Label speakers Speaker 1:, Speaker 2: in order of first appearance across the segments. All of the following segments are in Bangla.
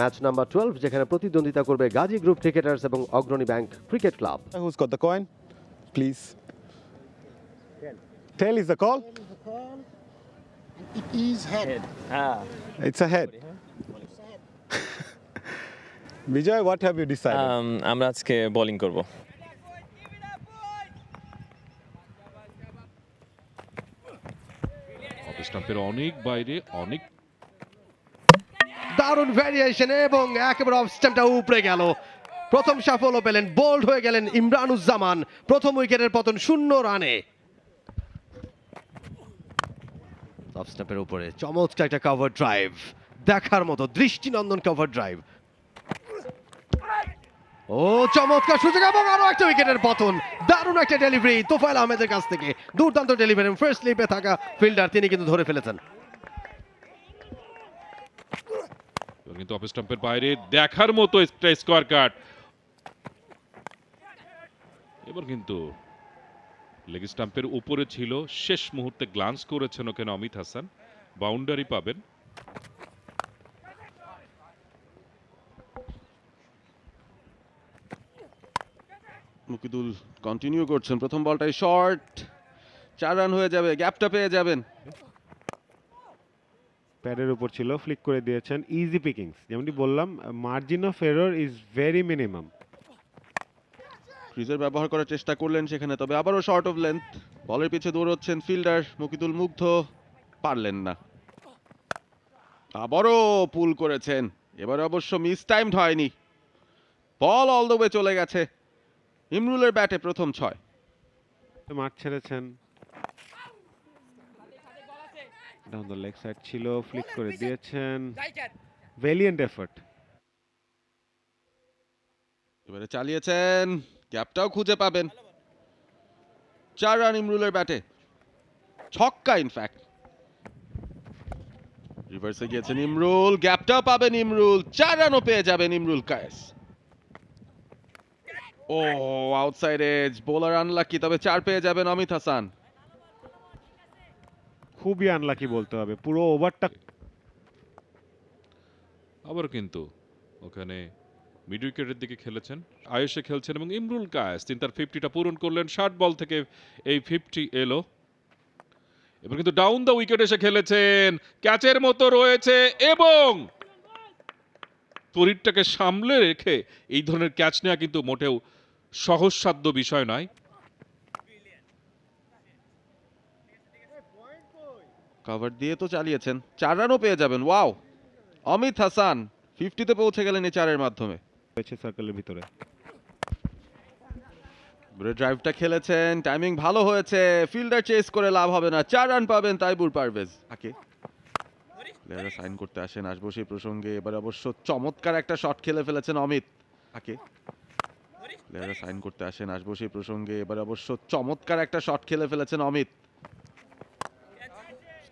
Speaker 1: ম্যাচ নাম্বার টুয়েলভ যেখানে প্রতিদ্বন্দ্বিতা করবে গাজী গ্রুপ ক্রিকেটার্স এবং Agrani bank cricket club
Speaker 2: Who's got the coin? Please. Tail is the call.
Speaker 3: It is head.
Speaker 2: It's a head. Vijay, what have you decided?
Speaker 4: Um, আমরা আজকে বোলিং করব
Speaker 5: স্টাম্পের অনেক বাইরে অনেক
Speaker 1: দারুণ ভ্যারিয়েশন এবং একেবারে অফ স্ট্যাম্পটা উপরে গেল। প্রথম সাফল্য পেলেন বোল্ড হয়ে গেলেন ইমরানুজ্জামান। প্রথম উইকেটের পতন শূন্য রানে। অফ স্ট্যাম্পের উপরে চমৎকার একটা কভার ড্রাইভ দেখার মতো দৃষ্টিনন্দন কভার ড্রাইভ ও, চমৎকার সুযোগ এবং আরও একটা উইকেটের পতন। দারুণ একটা ডেলিভারি তোফায়েল আহমেদের কাছ থেকে। দুর্দান্ত ডেলিভারি ফার্স্ট লিপে থাকা ফিল্ডার তিনি কিন্তু ধরে ফেলেছেন।
Speaker 5: এবার কিন্তু অফ স্টাম্পের বাইরে দেখার মতো একটা স্কোয়ার কাট এবার কিন্তু লেগ স্টাম্পের উপরে ছিল। শেষ মুহূর্তে গ্লান্স করেছেন ওখানে অমিত হাসান। বাউন্ডারি পাবেন।
Speaker 6: মুকিদুল কন্টিনিউ করছেন। প্রথম বলটাই শর্ট চার রান হয়ে যাবে। গ্যাপটা পেয়ে যাবেন।
Speaker 7: প্যাডের উপর ছিল ফ্লিক করে দিয়েছেন ইজি পিকিংস যেমনটি বললাম margin of error is very minimum
Speaker 6: ক্রিজের ব্যবহার করার চেষ্টা করলেন সেখানে তবে আবারও শর্ট অফ লেন্থ বলের পিছে দৌড়চ্ছেন ফিল্ডার মুকিদুল মুগ্ধ পারলেন না। আবারও পুল করেছেন এবারে অবশ্য মিস টাইমড হয়নি। বল অল দ্য ওয়ে চলে গেছে ইমরুলের ব্যাটে প্রথম ছয়।
Speaker 7: মাঠ ছেড়েছেন। ডাউন দ্য লেগ সাইড ছিল ফ্লিক করে দিয়েছেন। ভেলিয়েন্ট এফর্ট
Speaker 6: এবারে চালিয়েছেন গ্যাপটাও খুঁজে পাবেন। চার রান ইমরুলের ব্যাটে। ছক্কা ইনফ্যাক্ট রিভার্সে গিয়েছেন ইমরুল গ্যাপটাও পাবেন ইমরুল। চার রানও পেয়ে যাবেন ইমরুল কায়েস। ও আউটসাইড এজ বোলার আনলাকি তবে চার পেয়ে যাবেন অমিত হাসান।
Speaker 7: খুবই আনলাকি বলতে হবে। পুরো ওভারটা
Speaker 5: আবার কিন্তু ওখানে মিড উইকেটের দিকে খেলেছেন। আয়ুষে খেলছেন এবং ইমরুল কায়েস, তিনি তার ফিফটিটা পূরণ করলেন। ষাট বল থেকে এই ফিফটি এলো। এবার কিন্তু ডাউন দ্য উইকেট এসে খেলেছেন। ক্যাচের মতো রয়েছে এবং তরিরটাকে সামলে রেখে এই ধরনের ক্যাচ নেওয়া কিন্তু মোটেও সহজসাধ্য বিষয় নয়।
Speaker 6: কভার দিয়ে তো চালিয়েছেন। চার রানও পেয়ে যাবেন। ওয়াও অমিত হাসান ফিফটিতে পৌঁছে গেলেন এই চারের মাধ্যমে।
Speaker 7: হয়েছে সার্কেলের ভিতরে।
Speaker 6: ড্রাইভটা খেলেছেন টাইমিং ভালো হয়েছে ফিল্ডার চেস করে লাভ হবে না চার রান পাবেন তাইবুর পারভেজ। আকে? প্লেয়াররা সাইন করতে আসেন আসব সেই প্রসঙ্গে। এবার অবশ্য চমৎকার একটা শট খেলে ফেলেছেন অমিত। আকে? প্লেয়াররা সাইন করতে আসেন আসব সেই প্রসঙ্গে। এবার অবশ্য চমৎকার একটা শট খেলে ফেলেছেন অমিত।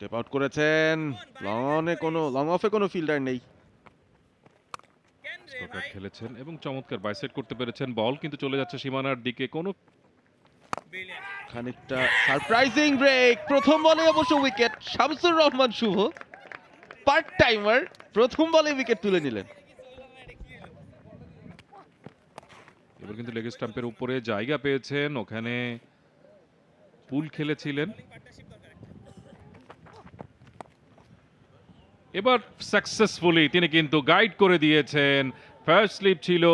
Speaker 6: স্টেপ আউট করেছেন। লং অনে কোনো লং অফে কোনো ফিল্ডার নেই।
Speaker 5: স্কোয়ার খেলেছেন এবং চমৎকার বাইসেট করতে পেরেছেন। বল কিন্তু চলে যাচ্ছে সীমানার দিকে। কোনো
Speaker 6: খানিকটা সারপ্রাইজিং ব্রেক প্রথম বলে অবশ্য wicket Shamsur Rahman Shuvo. Part timer প্রথম বলে উইকেট তুলে নিলেন।
Speaker 5: এবার কিন্তু লেগ স্টাম্পের উপরে জায়গা পেয়েছেন। ওখানে পুল খেলেছিলেন। এবার সাকসেসফুলি তিনি কিন্তু গাইড করে দিয়েছেন। ফার্স্ট স্লিপ ছিল।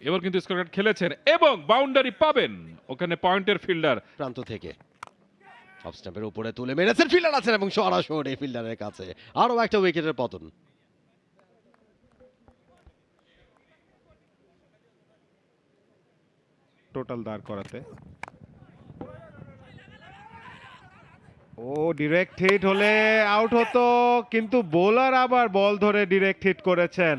Speaker 5: এবার কিন্তু স্কোর খেলেছেন এবং বাউন্ডারি পাবেন। ওখানে পয়েন্টের ফিল্ডার
Speaker 1: প্রান্ত থেকে। অফ স্ট্যাম্পের উপরে তুলে মেরেছেন ফিল্ডার আছেন এবং সরাসরি ফিল্ডারের কাছে। আরও একটা উইকেটের পতন।
Speaker 7: টোটাল দাঁড় করাতে। ও ডিরেক্ট হিট হলে আউট হতো, কিন্তু বোলার আবার বল ধরে ডিরেক্ট হিট করেছেন।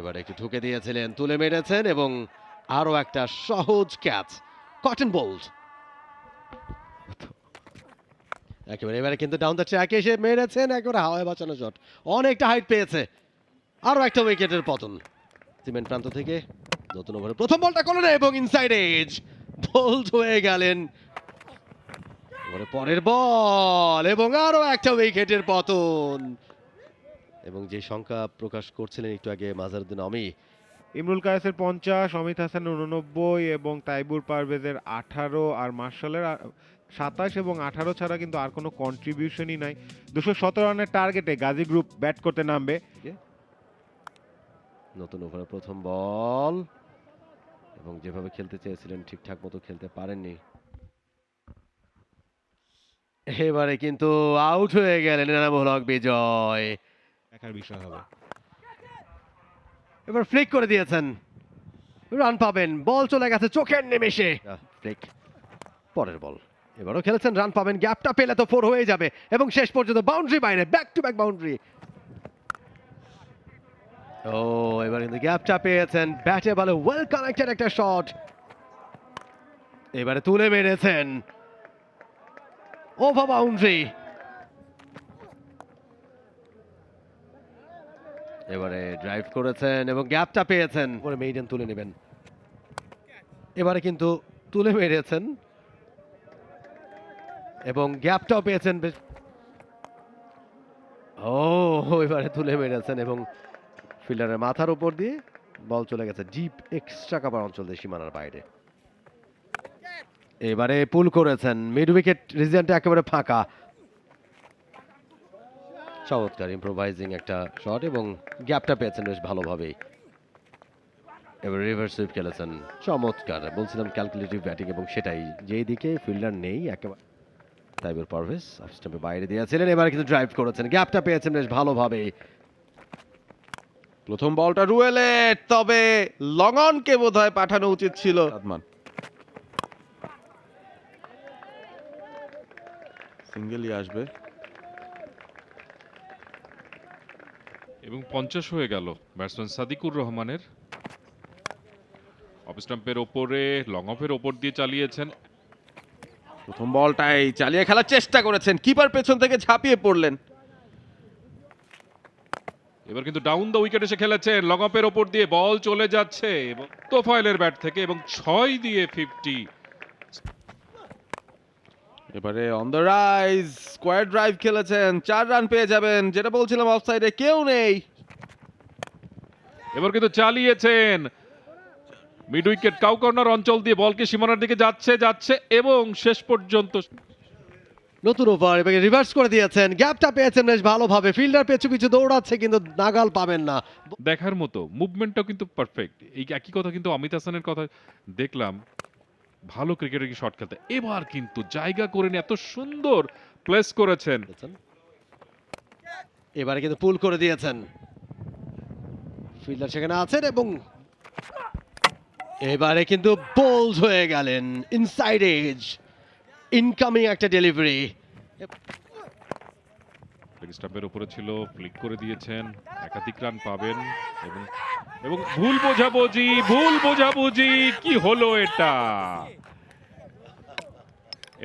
Speaker 1: এবার একটু ঠুকে দিয়েছিলেন, তুলে মেরেছেন এবং আরও একটা সহজ ক্যাচ কটন বোল্ড একেবারে এবারে কিন্তু ডাউন দ্য ট্র্যাকে এসে মেরেছেন, একেবারে হাওয়ায় বাঁচানো শট অনেকটা হাইট পেয়েছে আরও একটা উইকেটের পতন। সিমেন্ট প্রান্ত থেকে নতুন ওভারে প্রথম বলটা করলেন এবং ইনসাইড এজ বোল্ড হয়ে গেলেন এবারে পরের বল এবং আরও একটা উইকেটের পতন। এবং যে সংখ্যা প্রকাশ করছিলেন একটু আগে মাজারুদ্দিন আমি
Speaker 7: ইমরুল কায়েসের পঞ্চাশ অমিত হাসান উননব্বই এবং তাইবুর পারভেজের আঠারো আর মার্শালের সাতাশ এবং আঠারো ছাড়া কিন্তু আর কোনো কন্ট্রিবিউশনই নাই। দুশো সতেরো রানের টার্গেটে গাজী গ্রুপ ব্যাট করতে নামবে।
Speaker 1: নতুন ওভারে প্রথম বল। এবং যেভাবে খেলতে চেয়েছিলেন ঠিকঠাক মতো খেলতে পারেননি। এবারে কিন্তু আউট হয়ে গেলেন এনামুল হক বিজয়।
Speaker 7: দেখার বিষয় হবে।
Speaker 1: এবার ফ্লিক করে দিয়েছেন। রান পাবেন। বল চলে গেছে চোখের নিমেষে। ফ্লিক পরের বল এবারও খেলেছেন রান পাবেন। গ্যাপটা পেলে তো ফোর হয়ে যাবে। এবং শেষ পর্যন্ত বাউন্ডারি বাইরে ব্যাক টু ব্যাক বাউন্ডারি ও এবার কিন্তু গ্যাপটা পেয়েছেন। ব্যাটে বলে ওয়েল কানেক্টেড একটা শট এবারে তুলে মেরেছেন। ওভার বাউন্ডারি এবারে ড্রাইভ করেছেন এবং গ্যাপটা পেয়েছেন। পরে মেইডেন তুলে নেবেন। এবারে কিন্তু তুলে মেরেছেন। এবং গ্যাপটাও পেয়েছেন বেশ। ও এবারে তুলে মেরেছেন এবং ফিল্ডারের মাথার উপর দিয়ে বল চলে গেছে। ডিপ এক্সট্রা কাভার অঞ্চল দিয়ে সীমানার বাইরে। এবারে পুল করেছেন। মিড উইকেট রিজেন্টে একেবারে ফাঁকা। চমৎকার ইম্প্রোভাইজিং একটা শট এবং গ্যাপটা পেয়েছেন বেশ ভালোভাবেই। এবার রিভার্স সুইপ খেলেছেন। চমৎকার। বলছিলাম ক্যালকুলেটিভ ব্যাটিং এবং সেটাই। যেই দিকে ফিল্ডার নেই একেবারে তাইবুর পারভেজ অফ স্টাম্পে বাইরে দিয়েছিলেন এবার কিন্তু ড্রাইভ করেছেন। গ্যাপটা পেয়েছেন বেশ ভালোভাবেই।
Speaker 6: প্রথম বলটা রুয়েলের তবে লঙ্গনকে বোধহয় পাঠানো উচিত ছিল। সিঙ্গেলই আসবে।
Speaker 5: এবং পঞ্চাশ হয়ে গেল ব্যাটসম্যান সাদিকুর রহমানের। অফ স্টাম্পের ওপরে লং অফের ওপর দিয়ে চালিয়েছেন।
Speaker 6: প্রথম বলটাই চালিয়ে খেলার চেষ্টা করেছেন। কিপার পেছন থেকে ঝাঁপিয়ে পড়লেন।
Speaker 5: এবার কিন্তু ডাউন দ্য উইকেট এসে খেলেছেন লং অফের ওপর দিয়ে বল চলে যাচ্ছে এবং তোফাইলের ব্যাট থেকে এবং ছয় দিয়ে ফিফটি
Speaker 6: এবারে on the rise square drive খেলেছেন চার রান পেয়ে যাবেন যেটা বলছিলাম অফ সাইডে কেউ নেই।
Speaker 5: এবার কিন্তু চালিয়েছেন। মিড উইকেট কাউ কর্নার অঞ্চল দিয়ে বলকে সীমানার দিকে যাচ্ছে যাচ্ছে এবং শেষ পর্যন্ত
Speaker 1: নতুন ওভার এবং রিভার্স করে দিয়েছেন গ্যাপটা পেয়েছেন বেশ ভালোভাবে ফিল্ডার পেছু পিছু দৌড়াচ্ছে কিন্তু নাগাল পাবেন না।
Speaker 5: দেখার মতো মুভমেন্টটাও কিন্তু পারফেক্ট এই একই কথা কিন্তু অমিত হাসানের কথা দেখলাম। ভালো ক্রিকেটের কি শট খেলতে? এবার কিন্তু জায়গা করে এত সুন্দর প্লেস করেছেন।
Speaker 1: এবারে কিন্তু পুল করে দিয়েছেন। ফিল্ডার সেখানে আছেন এবং এবারে কিন্তু বোল্ড হয়ে গেলেন। ইনসাইড এজ ইনকামিং একটা ডেলিভারি
Speaker 5: স্টাম্পের উপরে ছিল ফ্লিক করে দিয়েছেন, একাধিক রান পাবেন এবং এবং ভুল বোঝাবুঝি ভুল বোঝাবুঝি, কি হলো এটা?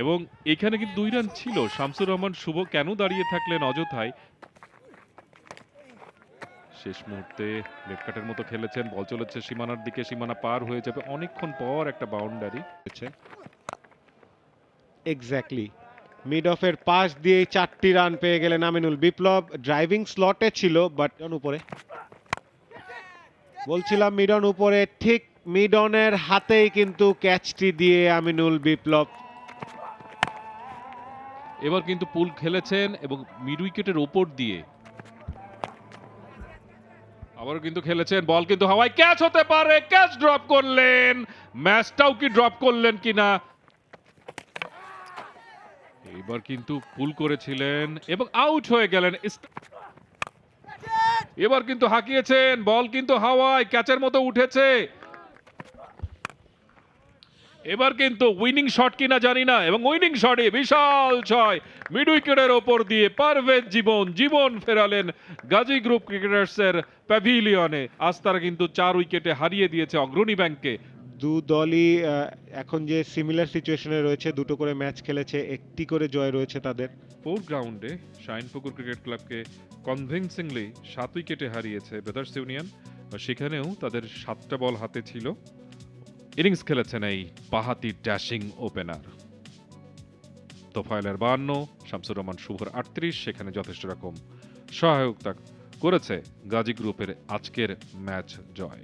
Speaker 5: এবং এখানে কিন্তু দুই রান ছিল, শামসুর রহমান, শুভ কেন দাঁড়িয়ে থাকলেন অযথায়? শেষ মুহূর্তে লেফট কাটের মতো খেলেছেন, বল চলেছে সীমানার দিকে, সীমানা পার হয়ে যাবে, অনেকক্ষণ পর একটা বাউন্ডারি
Speaker 7: এক্স্যাক্টলি মিড অফের পাশ দিয়ে চারটি রান পেয়ে গেলেন আমিনুল বিপ্লব। ড্রাইভিং স্লটে ছিল বাট উপরে। বলছিলাম মিডন উপরে ঠিক মিডনের হাতেই কিন্তু ক্যাচটি দিয়ে আমিনুল বিপ্লব।
Speaker 5: এবার কিন্তু পুল খেলেছেন এবং মিড উইকেটের ওপর দিয়ে। আবারও কিন্তু খেলেছেন বল কিন্তু হাওয়ায়। ক্যাচ হতে পারে ক্যাচ ড্রপ করলেন। ম্যাচটাও কি ড্রপ করলেন কিনা? এবার কিন্তু পুল করেছিলেন এবং আউট হয়ে গেলেন এবার কিন্তু হাঁকিয়েছেন, বল কিন্তু হাওয়ায়, ক্যাচের মতো উঠেছে। এবার কিন্তু উইনিং শট কিনা জানি না, এবং উইনিং শটে বিশাল ছয়। মিড উইকেটের ওপর দিয়ে পারভেজ জীবন জীবন ফেরালেন গাজী গ্রুপ ক্রিকেটার্সের প্যাভিলিয়নে আজ তারা কিন্তু চার উইকেটে হারিয়ে দিয়েছে অগ্রণী ব্যাংককে
Speaker 7: দু দলই এখন যে সিমিলার সিচুয়েশনে রয়েছে, দুটো করে ম্যাচ খেলেছে, একটি করে জয় রয়েছে তাদের।
Speaker 5: ফোর গ্রাউন্ডে শাইনপুকুর ক্রিকেট ক্লাবকে কনভিনসিংলি সাত উইকেটে হারিয়েছে ব্রাদার্স ইউনিয়ন সেখানেও তাদের সাতটা বল হাতে ছিল। ইনিংস খেলেছেন এই বাহাতি ড্যাশিং ওপেনার তোফায়েলের বাহান্ন, শামসুর রহমান শুভর আটত্রিশ, সেখানে যথেষ্ট রকম সহায়তা করেছে গাজী গ্রুপের আজকের ম্যাচ জয়।